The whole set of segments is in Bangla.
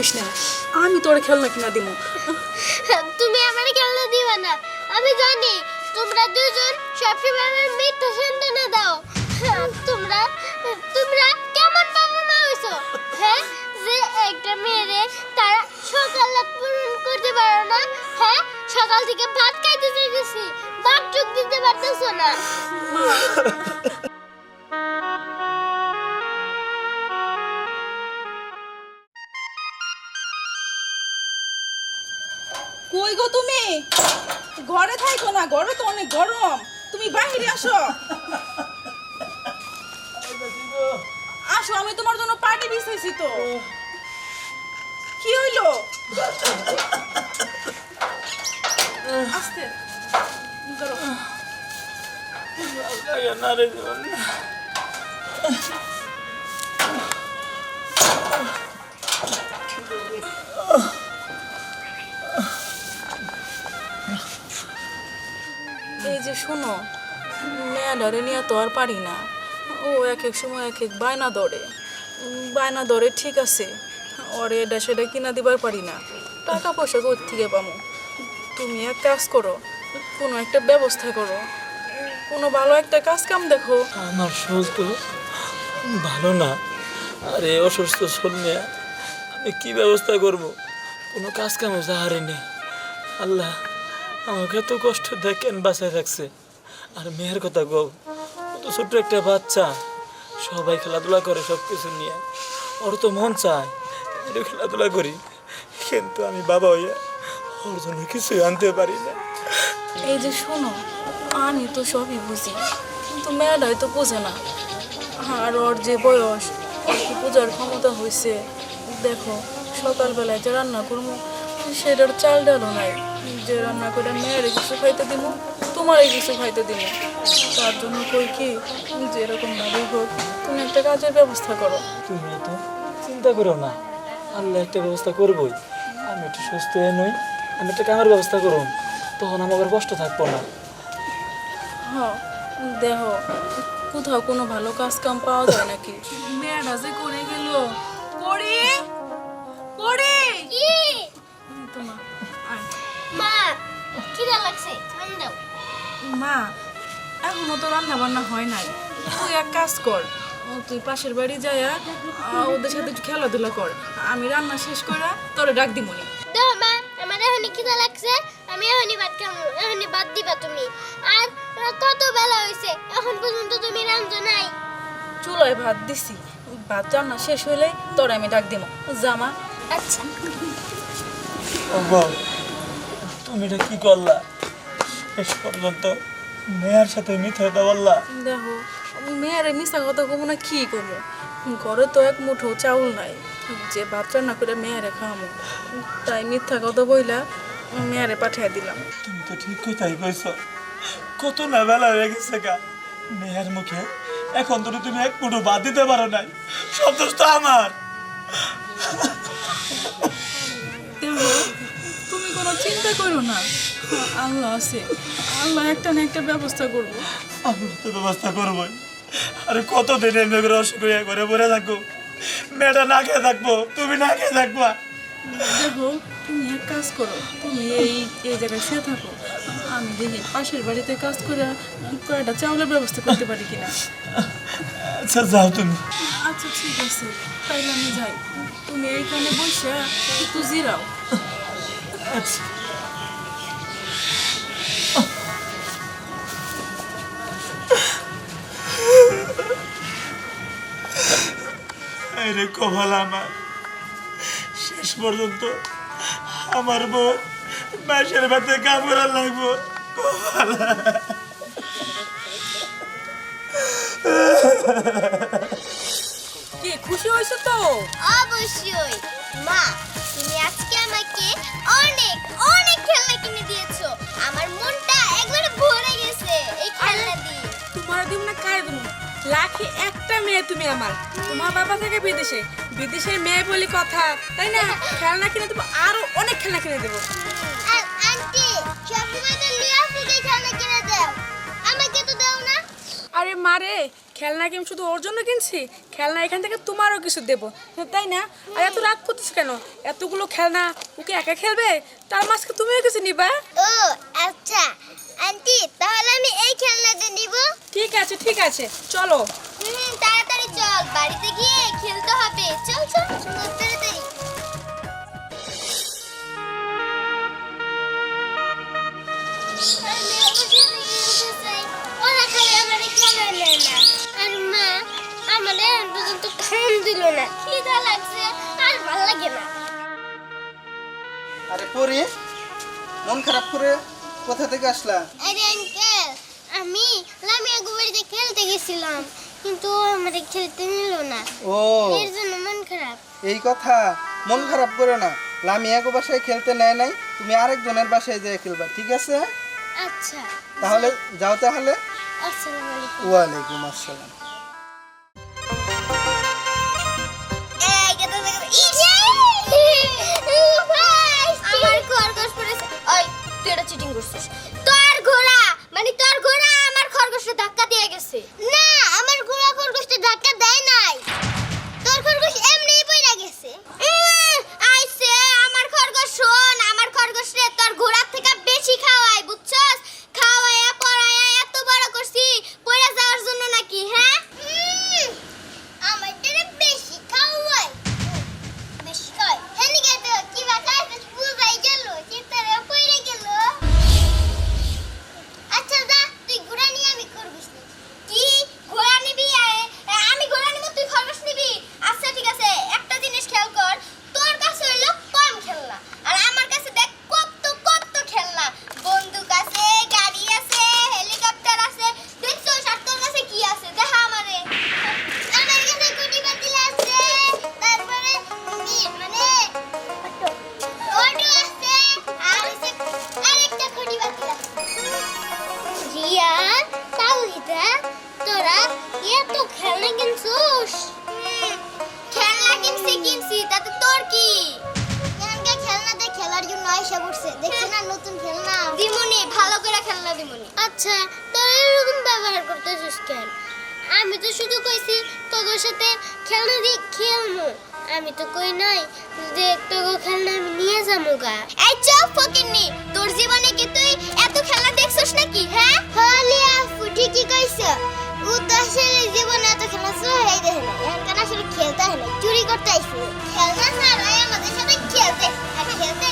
করিস না। আমি তোর খেলনা কিনা দিব তুমি আমার খেলনা দিবা না। আমি জানি তোমরা দুজন সবসময় আমার মিথ্যা সন্তানা দাও। তোমরা তোমরা কেমন বাবা মা হইছো হ্যাঁ যে একটা মেয়েরে তারা সকাল পূরণ করতে পারো না হ্যাঁ সকাল থেকে ভাত খাইতে চাইতেছি ভাত চোখ দিতে পারতেছো না। কই গো তুমি? ঘরে থাইকো না, ঘরে তো অনেক গরম। তুমি বাইরে আসো। আসো, আমি তোমার জন্য পার্টি বিছাইছি তো। কি হইল? আস্তে। এই যে শোনো। মেয়াডারে নিয়ে তো আর পারি না। ও এক এক সময় এক এক বায়না ধরে। বায়না ধরে ঠিক আছে। ওরে এটা সেটা কিনা দিবার পারি না। টাকা পয়সা কোথ থেকে পামো? তুমি এক কাজ করো, কোনো একটা ব্যবস্থা করো। কোনো ভালো একটা কাজ কাম দেখো। আমার স্বাস্থ্য ভালো না। আরে, অসুস্থ শরীরে আমি কি ব্যবস্থা করব? কোনো কাজ কাম যাহারে নেই। আল্লাহ আমাকে তো কষ্ট দেখেন বাসায় রাখছে? আর মেয়ের কথা গো তো ছোট্ট একটা বাচ্চা। সবাই খেলাধুলা করে সব কিছু নিয়ে। ওর তো মন চায় খেলাধুলা করি। কিন্তু আমি বাবা হইয়া ওর জন্য কিছুই আনতে পারি না। এই যে শোনো, আমি তো সবই বুঝি, কিন্তু মেয়েটাই তো বোঝে না। আর ওর যে বয়স, ওর কি বোঝার ক্ষমতা হয়েছে দেখো, সকালবেলায় যে রান্না করব সেটার চাল ডালও নাই। যে রান্না করে মেয়ের কিছু খাইতে দিব তোমারই কিছু খাইতে দিব তার জন্য কই কি যে এরকম ভাবেই হোক তুমি একটা কাজের ব্যবস্থা করো। তুমি তো? চিন্তা করো না আল্লাহ একটা ব্যবস্থা করবই। আমি একটু সুস্থ হয়ে নই আমি একটা কামের ব্যবস্থা করুন তখন আমার কষ্ট থাকব না। হ্যাঁ দেহ কোথাও কোনো ভালো কাজ কাম পাওয়া যায় নাকি? মেয়েরা যে করে গেল। করি? করি? তোমার আয়। মা খিদা লাগছে? দাও। মা এখনও তো রান্না বান্না হয় নাই। তুই এক কাজ কর। তুই পাশের বাড়ি যায়া ওদের সাথে খেলাধুলা কর। আমি রান্না শেষ করে তোরে ডাক দিমনি দাও মা আমার এখনই খিদা লাগছে। আমি এখনই ভাত খাব এখনই ভাত দিবা তুমি। আর কত বেলা হয়েছে এখন পর্যন্ত তুমি রান্ধো নাই। চুলোয় ভাত দিছি। ভাত রান্না শেষ হইলে তোরে আমি ডাক দিব জামা আচ্ছা। তুমি এটা কি করলা? শেষ পর্যন্ত মেয়ের সাথে মিথ্যা কথা বললা দেখো মেয়ের মিশা কথা কমো না কি করব? ঘরে তো এক মুঠো চাউল নাই। যে ভাত রান্না করে মেয়েরে খাওয়ামো তাই মিথ্যা কথা বইলা মেয়েরে পাঠিয়ে দিলাম। তুমি তো ঠিক কথাই কইছ। কত না বেলা হয়ে গেছে গা। মেয়ের মুখে এখন তো তুমি এক মুঠো বাদ দিতে পারো নাই। সব দোষ তো আমার। কোনো চিন্তা করো না। আল্লাহ আছে। আল্লাহ একটা না একটা ব্যবস্থা করব। আমি তো ব্যবস্থা করব আরে কতদিন এমনি করে অসুখ হয়ে ঘরে পড়ে থাকব? মেয়েটা না খেয়ে থাকব তুমি না খেয়ে থাকবা। দেখো তুমি এক কাজ করো তুমি এই এই জায়গায় শুয়ে থাকো। আমি দেখি পাশের বাড়িতে কাজ করে কয়টা চাউলের ব্যবস্থা করতে পারি কিনা। আচ্ছা যাও তুমি। আচ্ছা ঠিক আছে। তাইলে আমি যাই। তুমি এইখানে বসে একটু জিরাও। আচ্ছা আরে কপাল আমার শেষ পর্যন্ত আমার বউ মাসের ভাতে কামড়া লাগবো। কি খুশি হয়েছো তো? অবশ্যই। মা তুমি আজকে আমাকে অনেক কার দিব লাখে একটা মেয়ে তুমি আমার। তোমার বাবা থেকে বিদেশে। বিদেশের মেয়ে বলি কথা তাই না? খেলনা কিনে দেবো আরও অনেক খেলনা কিনে দেবো। আর আন্টি সবসময় তো লিয়া ফুকে খেলনা কিনে দাও। আমাকে তো দাও না। আরে মারে খেলনা কি আমি শুধু ওর জন্য কিনছি? খেলনা এখান থেকে তোমারও কিছু দেবো। তাই না? আর এত রাগ করতেছো কেন? এতগুলো খেলনা ওকে একা খেলবে? তার মাঝকে তুমিও কিছু নিবা? ও আচ্ছা। আন্টি তাহলে আমি এই খেলনাটা নিব। ঠিক আছে ঠিক আছে চলো। হুম তাড়াতাড়ি চল বাড়িতে গিয়ে খেলতে হবে। চল চল তাড়াতাড়ি। আর মা পর্যন্ত দিল না। খিদা লাগছে আর ভালো লাগে না। আরে পরি মন খারাপ করে কোথা থেকে আসলা? আরে আঙ্কেল আমি লামিয়া গুবাড়িতে খেলতে গেছিলাম কিন্তু আমারে খেলতে নিল না। ও। এর জন্য মন খারাপ। এই কথা? মন খারাপ করে না। লামিয়াগো বাসায় খেলতে নেয় নাই তুমি আরেকজনের বাসায় যেয়ে খেলবা ঠিক আছে? আচ্ছা। তাহলে যাও তাহলে। আসসালামু আলাইকুম। ওয়ালাইকুম আসসালাম। করছিস? তোর ঘোড়া মানে তোর ঘোড়া আমার খরগোশে ধাক্কা দিয়ে গেছে। না এত খেলনা কিনছিস? খেলনা কিনছি কিনছি তাতে তোর কি? এখানকার খেলনাতে খেলার জন্য আয়সা পড়ছে? দেখছি না নতুন খেলনা। দিমুনি ভালো করে খেলনা দিমুনি। আচ্ছা তোরা এরকম ব্যবহার করতেছিস কেন? আমি তো শুধু কইছি তোদের সাথে খেলনা দিয়ে খেলমু। আমি তো কই নাই যে তোকে খেলনা আমি নিয়ে যাব গা। এই চুপ ফকিন্নি। তোর জীবনে কি তুই এত খেলনা দেখছস নাকি হ্যাঁ? হলি আপু ঠিকই কইছ? ও তো আসলে জীবনে এত খেলনা সহাই দেখে না। এখানকার আসলে খেলতে হয় না? চুরি করতে আইছে খেলনা ছাড়াই আমাদের সাথে খেলতে। আর খেলতে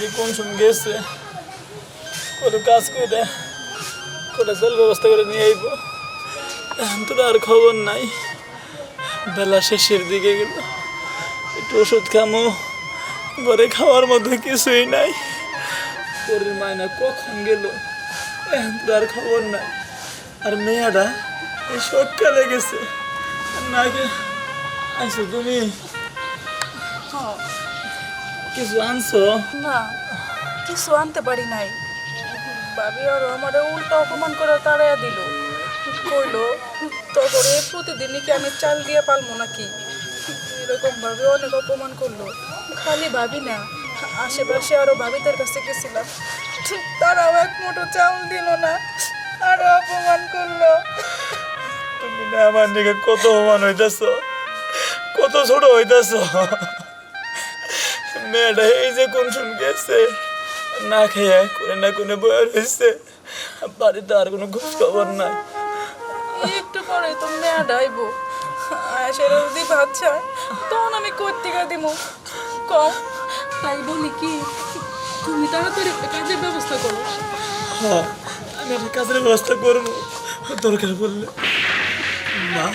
যে কোন গেছে। কোনো কাজ করে করে চল ব্যবস্থা করে নিয়ে আইব। এখন তো আর খবর নাই। বেলা শেষের দিকে গেল। একটু ওষুধ খামো। ঘরে খাওয়ার মতো কিছুই নাই। পরের মায়না কখন গেল? এখন তো আর খবর নাই। আর মেয়েটা এই সকালে গেছে। না আইসো তুমি। কিছু আনছো না কিছু আনতে পারি নাই। ভাবি আর আমারে উল্টা অপমান করে তাড়াইয়া দিল। কইলো তারপরে প্রতিদিনই কি আমি চাল দিয়ে পালবো নাকি? এরকম ভাবে অনেক অপমান করল। খালি ভাবি না আশেপাশে আরও ভাবিদের কাছে গেছিলাম। তারাও এক মুঠো চাউল দিল না আরও অপমান করল। তুমি না আমার দিকে কত অপমান হইতেছ কত ছোট হইতেছ। মেয়েটা এই যে কোন শুন গেছে? না খেয়ে কোনে না কোনে বয়ে রয়েছে বাড়িতে আর কোনো খোঁজ খবর নাই। একটু পরে তো মেয়া ডাইবো আয়সের যদি বাচ্চা তখন আমি কর্তিকা দিব কম তাই বলি কি তুমি তাড়াতাড়ি একটা কাজের ব্যবস্থা করো। হ্যাঁ আমি একটা কাজের ব্যবস্থা করব। দরকার পড়লে। মা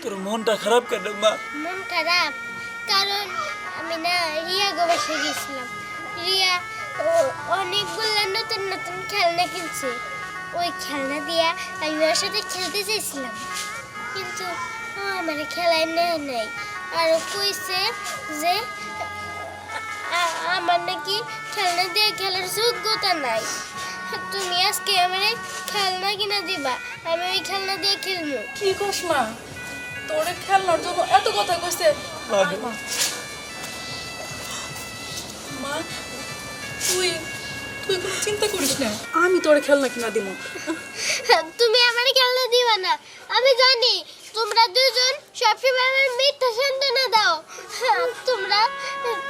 তোর মনটা খারাপ কেন মা? মন খারাপ কারণ আমি না রিয়া গোবাসে গেছিলাম। রিয়া ও অনেকগুলো নতুন নতুন খেলনা কিনছে। ওই খেলনা দিয়া আমি ওর সাথে খেলতে চাইছিলাম। কিন্তু ও আমার খেলায় নেয় নাই। আর কইছে যে আমার নাকি খেলনা দিয়ে খেলার যোগ্যতা নাই। তুমি আজকে আমার খেলনা কিনা দিবা আমি ওই খেলনা দিয়ে খেলব। কি কস মা? তোরে খেলনার জন্য এত কথা কইছে? মা। তুই তুই কোনো চিন্তা করিস না। আমি তোরে খেলনা কিনা দিব তুমি আমার খেলনা দিবা না। আমি জানি তোমরা দুজন সবসময় আমার মিথ্যা সান্ত্বনা দাও। তোমরা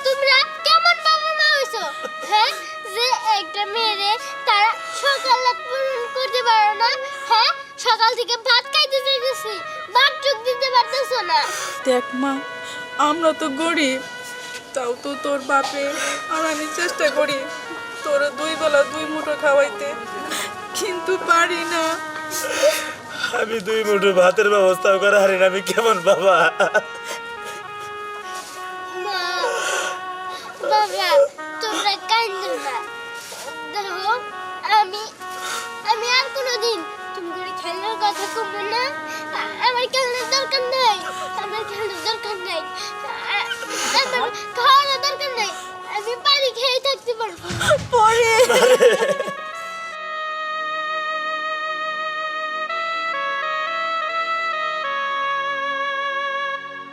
তোমরা কেমন বাবা মা হইছো? হ্যাঁ যে একটা মেয়েরে তারা সকাল পূরণ করতে পারো না হ্যাঁ সকাল থেকে ভাত খাইতে চাইতেছি ভাত চোখ দিতে পারতেছো না। দেখ মা আমরা তো গরিব। তাও তো তোর বাপে। আর আমি চেষ্টা করি তোর দুই বেলা দুই মুঠো খাওয়াইতে কিন্তু পারি না। আমি দুই মুঠো ভাতের ব্যবস্থা করা হারি না আমি কেমন বাবা? মা বাবা তোমরা কান্দো না। দেখো আমি আমি আর কোনোদিন তুমি করে খেলার কথা কমবো না। আমার খেলনার দরকার নাই আমার খেলনার দরকার নাই। খাওয়ানোর দরকার নাই। আমি পানি খেয়ে থাকতে পারব। পরে।